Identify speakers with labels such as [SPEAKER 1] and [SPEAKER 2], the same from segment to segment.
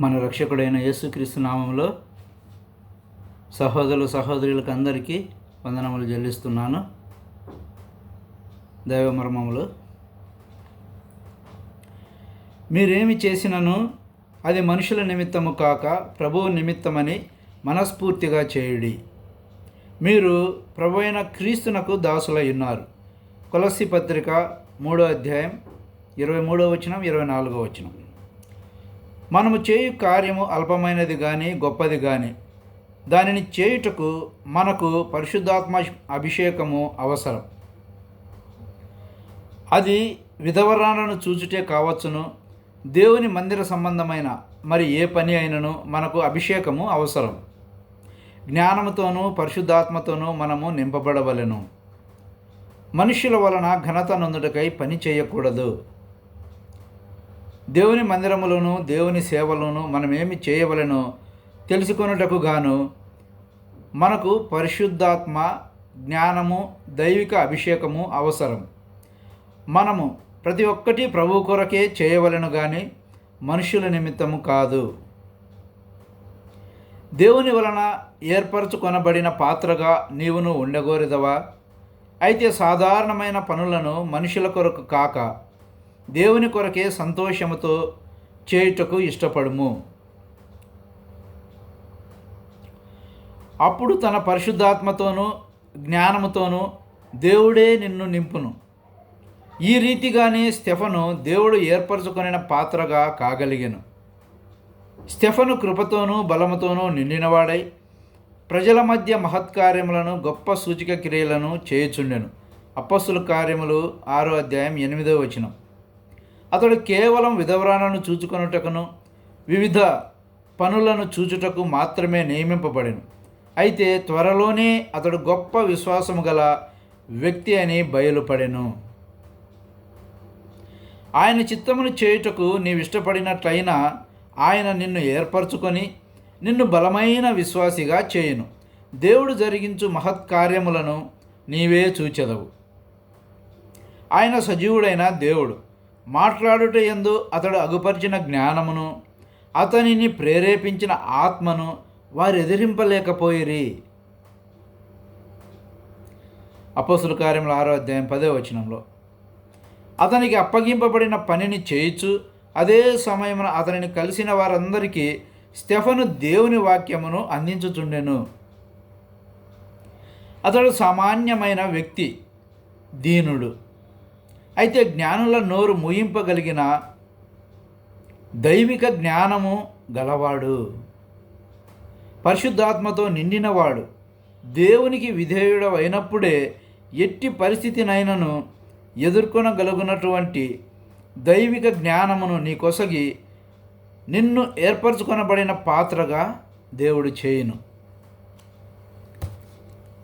[SPEAKER 1] మన రక్షకుడైన యేసుక్రీస్తు నామంలో సహోదరులు సహోదరులకు అందరికీ వందనములు చెల్లిస్తున్నాను. దైవ మర్మములు మీరేమి చేసినను అది మనుషుల నిమిత్తము కాక ప్రభువు నిమిత్తమని మనస్ఫూర్తిగా చేయుడి. మీరు ప్రభు అయిన క్రీస్తునకు దాసులై ఉన్నారు. కొలసి పత్రిక మూడో అధ్యాయం ఇరవై మూడో వచనం ఇరవై నాలుగో వచనం. మనము చేయు కార్యము అల్పమైనది కానీ గొప్పది కానీ దానిని చేయుటకు మనకు పరిశుద్ధాత్మ అభిషేకము అవసరం. అది విధవరాలను చూచుటే కావచ్చును. దేవుని మందిర సంబంధమైన మరి ఏ పని అయినను మనకు అభిషేకము అవసరం. జ్ఞానముతోనూ పరిశుద్ధాత్మతోనూ మనము నింపబడవలెను. మనుష్యుల వలన ఘనత నందుటకై పని చేయకూడదు. దేవుని మందిరములోను దేవుని సేవలను మనమేమి చేయవలెనో తెలుసుకొనుటకు గాను మనకు పరిశుద్ధాత్మ జ్ఞానము దైవిక అభిషేకము అవసరం. మనము ప్రతి ఒక్కటి ప్రభు కొరకే చేయవలెను కానీ మనుషుల నిమిత్తము కాదు. దేవుని వలన ఏర్పరచుకొనబడిన పాత్రగా నీవును ఉండగోరిదవా? అయితే సాధారణమైన పనులను మనుషుల కొరకు కాక దేవుని కొరకే సంతోషముతో చేయుటకు ఇష్టపడుము. అప్పుడు తన పరిశుద్ధాత్మతోనూ జ్ఞానముతోనూ దేవుడే నిన్ను నింపును. ఈ రీతిగానే స్టెఫను దేవుడు ఏర్పరచుకొనిన పాత్రగా కాగలిగాను. స్టెఫను కృపతోనూ బలముతోనూ నిండినవాడై ప్రజల మధ్య మహత్కార్యములను గొప్ప సూచిక క్రియలను చేయుచుండెను. అప్పస్సుల కార్యములు ఆరో అధ్యాయం ఎనిమిదో వచనం. అతడు కేవలం విధవరాలను చూచుకొనుటకును వివిధ పనులను చూచుటకు మాత్రమే నియమింపబడెను. అయితే త్వరలోనే అతడు గొప్ప విశ్వాసము గల వ్యక్తి అని బయలుపడెను. ఆయన చిత్తమును చేయుటకు నీవిష్టపడినట్లయినా ఆయన నిన్ను ఏర్పరచుకొని నిన్ను బలమైన విశ్వాసిగా చేయును. దేవుడు జరిగించు మహత్కార్యములను నీవే చూచెదవు. ఆయన సజీవుడైన దేవుడు. మాట్లాడుట ఎందు అతడు అగుపరిచిన జ్ఞానమును అతనిని ప్రేరేపించిన ఆత్మను వారు ఎదిరింపలేకపోయిరి అపసుల కార్యముల ఆరో అధ్యాయం పదే వచనంలో అతనికి అప్పగింపబడిన పనిని చేయుచు అదే సమయమున అతనిని కలిసిన వారందరికీ స్టెఫను దేవుని వాక్యమును అందించుచుండెను. అతడు సామాన్యమైన వ్యక్తి దీనుడు. అయితే జ్ఞానుల నోరు ముయింపగలిగిన దైవిక జ్ఞానము గలవాడు. పరిశుద్ధాత్మతో నిండినవాడు. దేవునికి విధేయుడమైనప్పుడే ఎట్టి పరిస్థితినైనను ఎదుర్కొనగలుగునటువంటి దైవిక జ్ఞానమును నీ కొసగి నిన్ను ఏర్పరచుకొనబడిన పాత్రగా దేవుడు చేయును.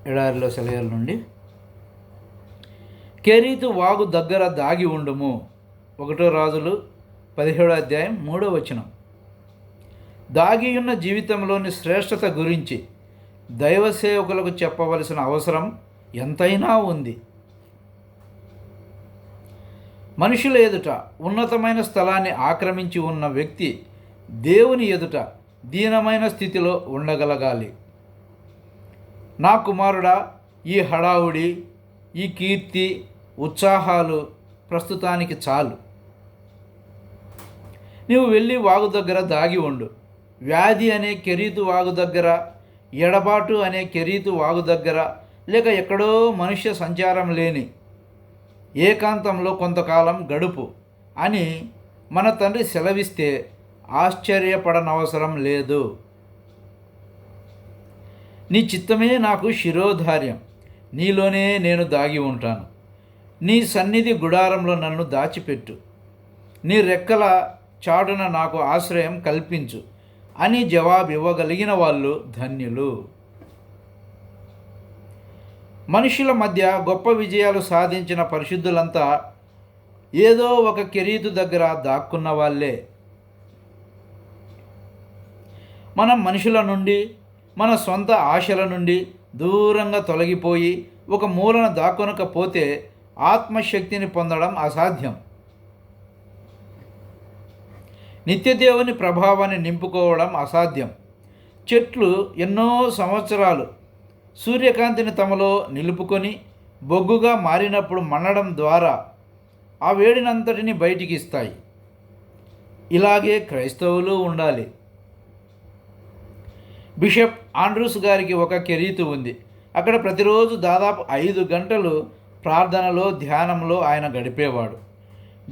[SPEAKER 1] ఎడారిలో సెలయల నుండి కెరీతు వాగు దగ్గర దాగి ఉండుము. ఒకటో రాజులు పదిహేడో అధ్యాయం మూడో వచనం. దాగి ఉన్న జీవితంలోని శ్రేష్టత గురించి దైవ సేవకులకు చెప్పవలసిన అవసరం ఎంతైనా ఉంది. మనుషుల ఎదుట ఉన్నతమైన స్థలాన్ని ఆక్రమించి ఉన్న వ్యక్తి దేవుని ఎదుట దీనమైన స్థితిలో ఉండగలగాలి. నా కుమారుడా ఈ హడావుడి ఈ కీర్తి ఉత్సాహాలు ప్రస్తుతానికి చాలు. నీవు వెళ్ళి వాగు దగ్గర దాగి ఉండు. వ్యాధి అనే కెరీతు వాగు దగ్గర ఎడబాటు అనే కెరీతు వాగు దగ్గర లేక ఎక్కడో మనుష్య సంచారం లేని ఏకాంతంలో కొంతకాలం గడుపు అని మన తండ్రి సెలవిస్తే ఆశ్చర్యపడనవసరం లేదు. నీ చిత్తమే నాకు శిరోధార్యం. నీలోనే నేను దాగి ఉంటాను. నీ సన్నిధి గుడారంలో నన్ను దాచిపెట్టు. నీ రెక్కల చాటున నాకు ఆశ్రయం కల్పించు. అని జవాబు ఇవ్వగలిగిన వాళ్ళు ధన్యులు. మనుషుల మధ్య గొప్ప విజయాలు సాధించిన పరిశుద్ధులంతా ఏదో ఒక కిరీతు దగ్గర దాక్కున్న వాళ్ళే. మనం మనుషుల నుండి మన సొంత ఆశల నుండి దూరంగా తొలగిపోయి ఒక మూలన దాక్కొనకపోతే ఆత్మశక్తిని పొందడం అసాధ్యం. నిత్యదేవుని ప్రభావాన్ని నింపుకోవడం అసాధ్యం. చెట్లు ఎన్నో సంవత్సరాలు సూర్యకాంతిని తమలో నిలుపుకొని బొగ్గుగా మారినప్పుడు మన్నడం ద్వారా ఆ వేడినంతటిని బయటికి ఇస్తాయి ఇలాగే క్రైస్తవులు ఉండాలి. బిషప్ ఆండ్రూస్ గారికి ఒక కెరీతు ఉంది. అక్కడ ప్రతిరోజు దాదాపు ఐదు గంటలు ప్రార్థనలో ధ్యానంలో ఆయన గడిపేవాడు.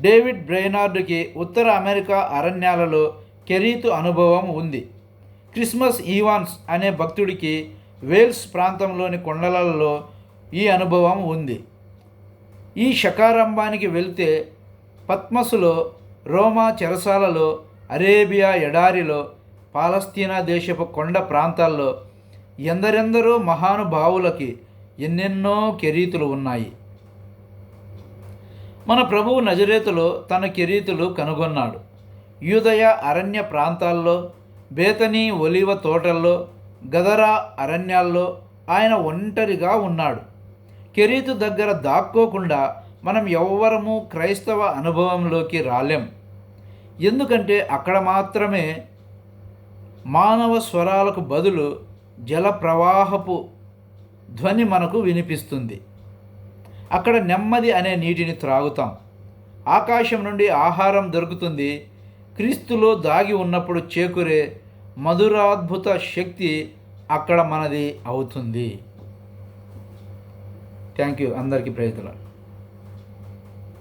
[SPEAKER 1] డేవిడ్ బ్రెయినార్డుకి ఉత్తర అమెరికా అరణ్యాలలో కెరీతు అనుభవం ఉంది. క్రిస్మస్ ఈవాన్స్ అనే భక్తుడికి వేల్స్ ప్రాంతంలోని కొండలలో ఈ అనుభవం ఉంది. ఈ శకారంభానికి వెళ్తే పద్మసులో రోమా చెరసాలలో అరేబియా ఎడారిలో పాలస్తీనా దేశపు కొండ ప్రాంతాల్లో ఎందరెందరో మహానుభావులకి ఎన్నెన్నో కెరీతులు ఉన్నాయి. మన ప్రభువు నజరేతులో తన కెరీతులు కనుగొన్నాడు. యూదయ అరణ్య ప్రాంతాల్లో బేతనీ ఒలివ తోటల్లో గదరా అరణ్యాల్లో ఆయన ఒంటరిగా ఉన్నాడు. కెరీతు దగ్గర దాక్కోకుండా మనం ఎవ్వరము క్రైస్తవ అనుభవంలోకి రాలేం. ఎందుకంటే అక్కడ మాత్రమే మానవ స్వరాలకు బదులు జల ప్రవాహపు ధ్వని మనకు వినిపిస్తుంది. అక్కడ నెమ్మది అనే నీటిని త్రాగుతాం. ఆకాశం నుండి ఆహారం దొరుకుతుంది. క్రీస్తులో దాగి ఉన్నప్పుడు చేకూరే మధురాద్భుత శక్తి అక్కడ మనది అవుతుంది. థ్యాంక్ యూ అందరికీ ప్రయత్నాలు